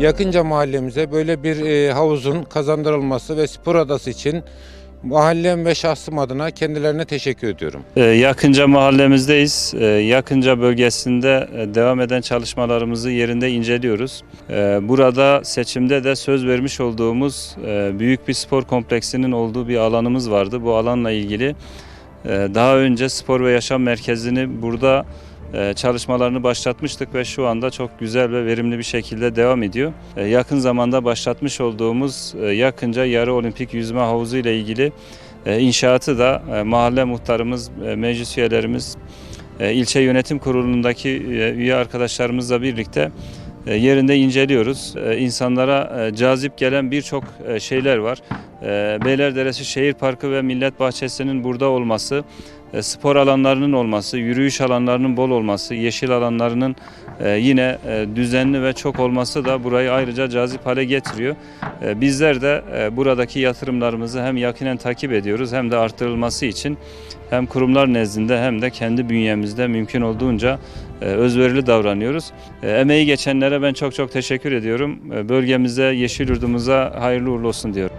yakınca mahallemize böyle bir e, havuzun kazandırılması ve spor adası için mahallem ve şahsım adına kendilerine teşekkür ediyorum. Ee, Yakınca mahallemizdeyiz. Ee, Yakınca bölgesinde e, devam eden çalışmalarımızı yerinde inceliyoruz. Burada seçimde de söz vermiş olduğumuz e, büyük bir spor kompleksinin olduğu bir alanımız vardı. Bu alanla ilgili e, daha önce spor ve yaşam merkezini burada e, çalışmalarını başlatmıştık ve şu anda çok güzel ve verimli bir şekilde devam ediyor. E, Yakın zamanda başlatmış olduğumuz e, Yakınca Yarı Olimpik Yüzme Havuzu ile ilgili e, İnşaatı da e, mahalle muhtarımız, meclis üyelerimiz, ilçe yönetim kurulundaki üye arkadaşlarımızla birlikte yerinde inceliyoruz. İnsanlara cazip gelen birçok şeyler var. E, Beylerderesi Şehir Parkı ve Millet Bahçesi'nin burada olması, e, spor alanlarının olması, yürüyüş alanlarının bol olması, yeşil alanlarının e, yine e, düzenli ve çok olması da burayı ayrıca cazip hale getiriyor. Bizler de buradaki yatırımlarımızı hem yakinen takip ediyoruz hem de arttırılması için hem kurumlar nezdinde hem de kendi bünyemizde mümkün olduğunca özverili davranıyoruz. Emeği geçenlere ben çok çok teşekkür ediyorum. Bölgemize, Yeşilyurt'umuza hayırlı uğurlu olsun diyorum.